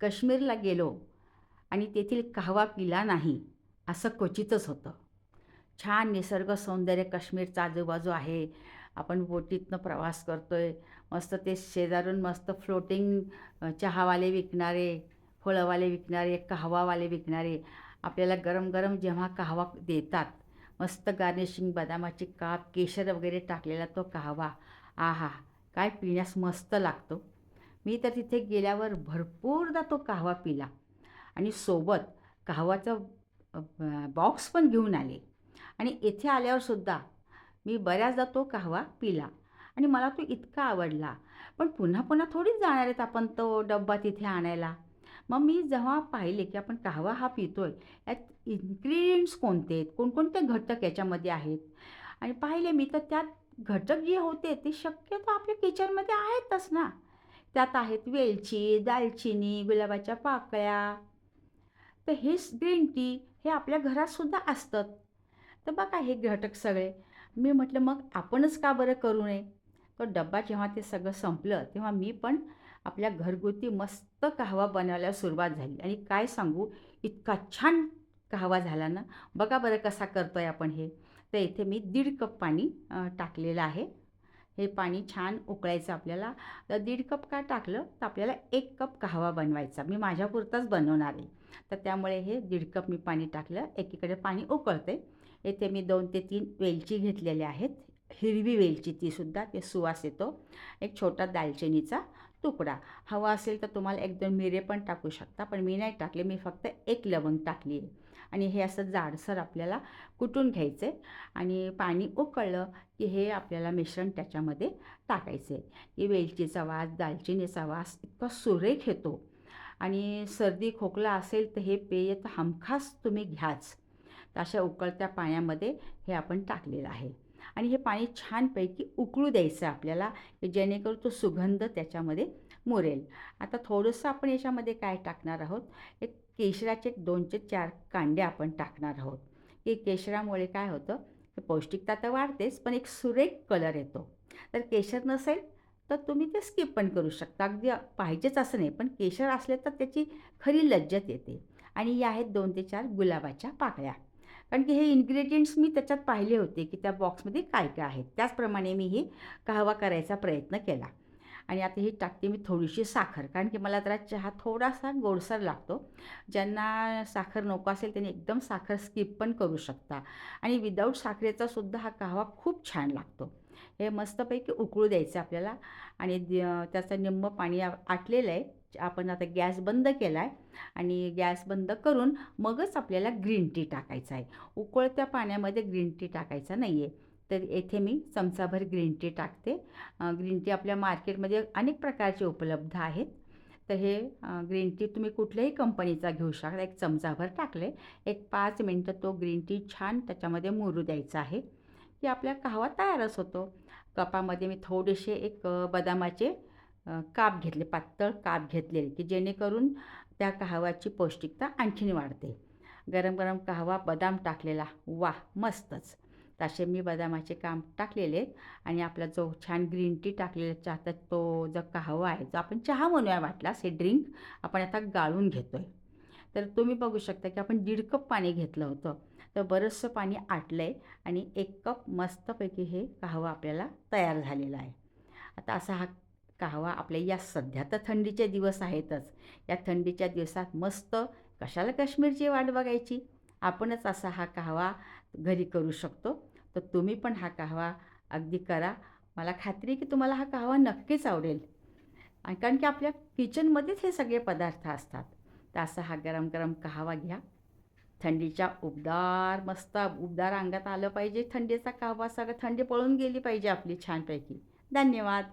काश्मीरला गेलो आणि तेथील कहवा पिला नाही असं क्वचितच होतं. छान निसर्ग सौंदर्य काश्मीरचा आजूबाजू आहे. आपण बोटीतनं प्रवास करतो आहे मस्त ते शेजारून मस्त फ्लोटिंग चहावाले विकणारे फळंवाले विकणारे कहवावाले विकणारे आपल्याला गरम गरम जेव्हा कहवा देतात मस्त गार्निशिंग बदामाची काप केशर वगैरे टाकलेला तो कहवा. आहा काय पिण्यास मस्त लागतो. मी तर तिथे गेल्यावर भरपूरदा तो कहवा पिला. आणि सोबत कहवाचं बॉक्स पण घेऊन आले. आणि येथे आल्यावरसुद्धा मी बऱ्याचदा तो कहवा पिला. आणि मला तो इतका आवडला. पण पुन्हा पुन्हा थोडीच जाणार आहेत आपण तो डब्बा तिथे आणायला. मग मी जेव्हा पाहिले की आपण कहवा हा पितो आहे यात इन्ग्रेडियंट्स कोणते आहेत? कोणकोणते घटक याच्यामध्ये आहेत? आणि पाहिले मी तर त्यात घटक जे होते ते शक्यतो आपल्या किचनमध्ये आहेतच ना. त्यात आहेत वेलची दालचिनी गुलाबाच्या पाकळ्या. तर हे ग्रीन टी हे आपल्या घरातसुद्धा असतात. तर बघा हे घटक सगळे. मी म्हटलं मग आपणच का बरं करू नये? तो डब्बा जेव्हा ते सगळं संपलं तेव्हा मी पण आपल्या घरगुती मस्त कहावा बनवायला सुरुवात झाली. आणि काय सांगू इतका छान कहावा झाला ना. बघा बरं कसा करतो आहे आपण हे. तर इथे मी दीड कप पाणी टाकलेलं आहे. हे पाणी छान उकळायचं आपल्याला. तर दीड कप का टाकलं तर आपल्याला एक कप कहवा बनवायचा. मी माझ्यापुरताच बनवणार आहे. तर त्यामुळे हे दीड कप मी पाणी टाकलं. एकीकडे पाणी उकळते. येथे मी दोन ते तीन वेलची घेतलेल्या आहेत. हिरवी वेलची तीसुद्धा ते सुवास येतो. एक छोटा दालचिनीचा तुकडा. हवा असेल तर तुम्हाला एक दोन मिरे पण टाकू शकता पण मी नाही टाकले. मी फक्त एक लवंग टाकली आहे. आणि हे असं जाडसर आपल्याला कुटून घ्यायचं आहे आणि पाणी उकळलं की हे आपल्याला मिश्रण त्याच्यामध्ये टाकायचं आहे की वेलचीचा वास दालचिनीचा वास इतका सुरेख येतो. आणि सर्दी खोकला असेल तर हे पेय तर हमखास तुम्ही घ्याच. तर अशा उकळत्या पाण्यामध्ये हे आपण टाकलेलं आहे. आणि हे पाणी छानपैकी उकळू द्यायचं आपल्याला की जेणेकरून तो सुगंध त्याच्यामध्ये मुरेल. आता थोडंसं आपण याच्यामध्ये काय टाकणार आहोत? एक केशराचे दोनचे दोन ते चार कांडे आपण टाकणार आहोत. की केशरामुळे काय होतं? पौष्टिकता तर वाढतेच पण एक सुरेख कलर येतो. तर केशर नसेल तर तुम्ही ते स्किप पण करू शकता. अगदी पाहिजेच असं नाही पण केशर असले तर त्याची खरी लज्जत येते. आणि या आहेत दोन ते चार गुलाबाच्या पाकळ्या. कारण की हे इन्ग्रेडियंट्स मी त्याच्यात पाहिले होते की त्या बॉक्समध्ये काय काय आहेत. त्याचप्रमाणे मी हे कहवा करायचा प्रयत्न केला. आणि आता ही टाकते मी थोडीशी साखर कारण की मला जरा चहा थोडासा गोडसर लागतो. ज्यांना साखर नको असेल त्यांनी एकदम साखर स्किप पण करू शकता. आणि विदाऊट साखरेचा सुद्धा हा कहवा खूप छान लागतो. हे मस्तपैकी उकळू द्यायचं आपल्याला. आणि त्याचं निम्म पाणी आ- आटलेलं आहे. आपण आता गॅस बंद केला आहे आणि गॅस बंद करून मगच आपल्याला ग्रीन टी टाकायचा आहे. उकळत्या पाण्यामध्ये ग्रीन टी टाकायचा नाही आहे तर येथे मी चमचाभर ग्रीन टी टाकते. ग्रीन टी आपल्या मार्केटमध्ये अनेक प्रकारचे उपलब्ध आहेत. तर हे ग्रीन टी तुम्ही कुठल्याही कंपनीचा घेऊ शकता. एक चमचाभर टाकले. एक पाच मिनटं तो ग्रीन टी छान त्याच्यामध्ये मुरू द्यायचा आहे. की आपल्या कहवा तयारच होतो कपामध्ये मी थोडेसे एक बदामाचे काप घेतले. पातळ काप घेतलेले की जेणेकरून त्या कहवाची पौष्टिकता आणखीन वाढते. गरम गरम कहवा बदाम टाकलेला. वा मस्तच. तसे मी बदामाचे काम टाकलेले आहेत आणि आपला जो छान ग्रीन टी टाकलेला चहाचा तो जो कहवा आहे जो आपण चहा म्हणूया वाटलास हे ड्रिंक आपण आता गाळून घेतो आहे तर तुम्ही बघू शकता की आपण दीड कप पाणी घेतलं होतं. तर बरंचसं पाणी आटलं आहे आणि एक कप मस्तपैकी हे कहावा आपल्याला तयार झालेला आहे. आता असा हा कहवा आपल्या या सध्या तर थंडीचे दिवस आहेतच. या थंडीच्या दिवसात मस्त कशाला काश्मीरची वाट बघायची? आपणच असा हा कहवा घरी करू शकतो. तर तुम्ही पण हा कहवा अगदी करा. मला खात्री आहे की तुम्हाला हा कहवा नक्कीच आवडेल. आणि कारण की आपल्या किचनमध्येच हे सगळे पदार्थ असतात. तर असा हा गरम गरम कहवा घ्या. थंडीच्या उबदार मस्त उबदार अंगात आलं पाहिजे थंडीचा कहवा. सगळं थंडी पळून गेली पाहिजे आपली छानपैकी. धन्यवाद.